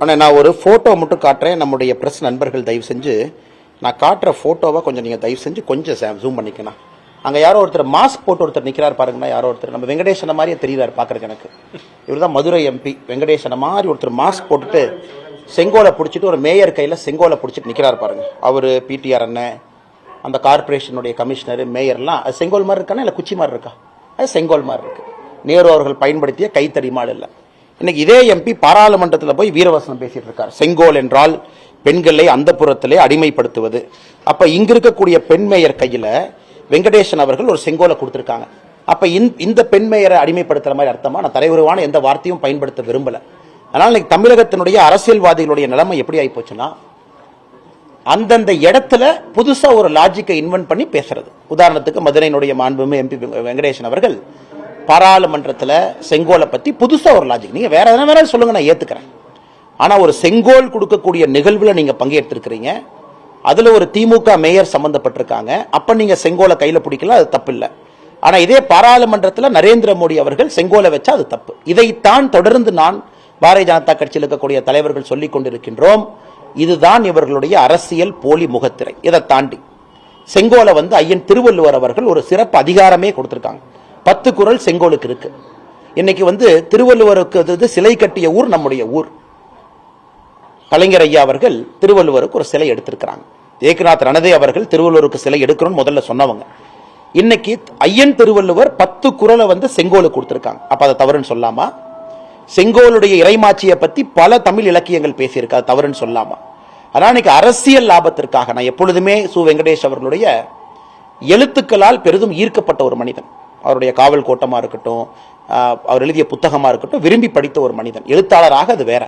ஆனால் நான் ஒரு ஃபோட்டோ மட்டும் காட்டுறேன். நம்முடைய ப்ரெஸ் நண்பர்கள் தயவு செஞ்சு நான் காட்டுற ஃபோட்டோவை கொஞ்சம் நீங்கள் தயவு செஞ்சு கொஞ்சம் ஜூம் பண்ணிக்கணும் அங்கே யாரோ ஒருத்தர் மாஸ்க் போட்டு ஒருத்தர் நிற்கிறார் பாருங்கண்ணா யாரோ ஒருத்தர். நம்ம வெங்கடேசன மாதிரியே தெரியுறாரு பார்க்குறதுக்கு எனக்கு. இவர் தான் மதுரை எம்பி வெங்கடேசன மாதிரி ஒருத்தர் மாஸ்க் போட்டுட்டு செங்கோலை பிடிச்சிட்டு ஒரு மேயர் கையில் செங்கோலை பிடிச்சிட்டு நிற்கிறார் பாருங்க. அவர் பிடிஆர் அண்ணன் அந்த கார்ப்பரேஷனுடைய கமிஷனர் மேயர்லாம் அது செங்கோல் மாதிரி இருக்கானா இல்லை குச்சி மாதிரி இருக்கா? அது செங்கோல் மாதிரி இருக்குது நேரு அவர்கள் பயன்படுத்திய கைத்தறி மாடு இல்லை இன்னைக்கு இதே எம்பி பாராளுமன்றத்தில் போய் வீரவசனம் பேசிட்டு இருக்கார். செங்கோல் என்றால் பெண்களை அந்த புறத்திலே அடிமைப்படுத்துவது. அப்ப இங்க இருக்கக்கூடிய பெண் மேயர் கையில வெங்கடேசன் அவர்கள் ஒரு செங்கோலை கொடுத்துருக்காங்க. அப்ப இந்த- இந்த பெண் மேயரை அடிமைப்படுத்துற மாதிரி அர்த்தமா நான் தலைவருவான எந்த வார்த்தையும் பயன்படுத்த விரும்பல. அதனால இன்னைக்கு தமிழகத்தினுடைய அரசியல்வாதிகளுடைய நிலைமை எப்படி ஆகி போச்சுன்னா அந்தந்த இடத்துல புதுசா ஒரு லாஜிக்கை இன்வென்ட் பண்ணி பேசுறது. உதாரணத்துக்கு மதுரையினுடைய மாண்புமே எம்பி வெங்கடேசன் அவர்கள் பாராளுமன்றத்தில் செங்கோலை பற்றி புதுசாக ஒரு லாஜிக் நீங்கள் வேறு எதனா வேணாலும் சொல்லுங்கள் நான் ஏற்றுக்கிறேன் ஆனால் ஒரு செங்கோல் கொடுக்கக்கூடிய நிகழ்வில் நீங்கள் பங்கேற்றிருக்கிறீங்க. அதில் ஒரு திமுக மேயர் சம்மந்தப்பட்டிருக்காங்க அப்போ நீங்கள் செங்கோலை கையில் பிடிக்கல அது தப்பு இல்லை. ஆனால் இதே பாராளுமன்றத்தில் நரேந்திர மோடி அவர்கள் செங்கோலை வச்சா அது தப்பு. இதைத்தான் தொடர்ந்து நான் பாரதிய ஜனதா கட்சியில் இருக்கக்கூடிய தலைவர்கள் சொல்லிக் கொண்டிருக்கின்றோம். இதுதான் இவர்களுடைய அரசியல் போலி முகத்திரை. இதை தாண்டி செங்கோலை வந்து ஐயன் திருவள்ளுவர் அவர்கள் ஒரு சிறப்பு அதிகாரமே கொடுத்துருக்காங்க. பத்து குறள் செங்கோலுக்கு இருக்கு. இன்னைக்கு வந்து திருவள்ளுவருக்கு அது சிலை கட்டிய ஊர் நம்முடைய ஊர். கலைஞர் ஐயா அவர்கள் திருவள்ளுவருக்கு ஒரு சிலை எடுத்திருக்கிறாங்க. ஏக்நாத் ரணதே அவர்கள் திருவள்ளுவருக்கு சிலை எடுக்கணும்னு முதல்ல சொன்னவங்க. இன்னைக்கு ஐயன் திருவள்ளுவர் பத்து குறளை வந்து செங்கோலுக்கு கொடுத்துருக்காங்க. அப்ப அதை தவறுன்னு சொல்லாமா? செங்கோலுடைய இறைமாட்சியை பத்தி பல தமிழ் இலக்கியங்கள் பேசியிருக்கு. அது தவறுன்னு சொல்லாமா? ஆனால் இன்னைக்கு அரசியல் லாபத்திற்காக நான் எப்பொழுதுமே சு. வெங்கடேஷ் அவர்களுடைய எழுத்துக்களால் பெரிதும் ஈர்க்கப்பட்ட ஒரு மனிதன். அவருடைய காவல் கோட்டமாக இருக்கட்டும் அவர் எழுதிய புத்தகமாக இருக்கட்டும் விரும்பி படித்த ஒரு மனிதன். எழுத்தாளராக அது வேற.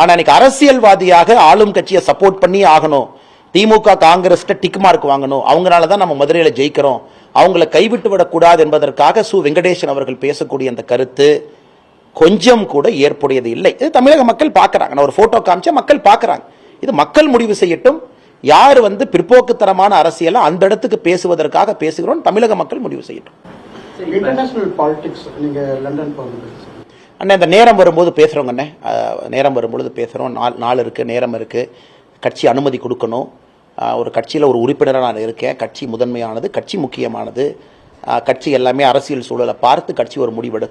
ஆனால் இன்னைக்கு அரசியல்வாதியாக ஆளும் கட்சியை சப்போர்ட் பண்ணி ஆகணும். திமுக காங்கிரஸ்கிட்ட டிக் மார்க் வாங்கணும். அவங்களால தான் நம்ம மதுரையில் ஜெயிக்கிறோம். அவங்கள கைவிட்டு விடக்கூடாது என்பதற்காக சு வெங்கடேசன் அவர்கள் பேசக்கூடிய அந்த கருத்து கொஞ்சம் கூட ஏற்புடையது இல்லை. இது தமிழக மக்கள் பார்க்குறாங்க. நான் ஒரு ஃபோட்டோ காமிச்சா மக்கள் பார்க்குறாங்க. இது மக்கள் முடிவு செய்யட்டும். யார் வந்து பிற்போக்குத்தனமான அரசியலை அந்த இடத்துக்கு பேசுவதற்காக பேசுகிறோம் தமிழக மக்கள் முடிவு செய்யட்டும். இன்டர்நேஷனல் பாலிடிக்ஸ் நீங்க லண்டன் போனது அண்ணே இந்த நேரம் வரும்போது பேசுகிறோங்க அண்ணே. நேரம் வரும்பொழுது பேசுகிறோம் நாள் நாள் இருக்குது நேரம் இருக்குது கட்சி அனுமதி கொடுக்கணும். ஒரு கட்சியில் ஒரு உறுப்பினராக நான் இருக்கேன். கட்சி முதன்மையானது கட்சி முக்கியமானது. கட்சி எல்லாமே அரசியல் சூழலை பார்த்து கட்சி ஒரு முடிவெடுக்கும்.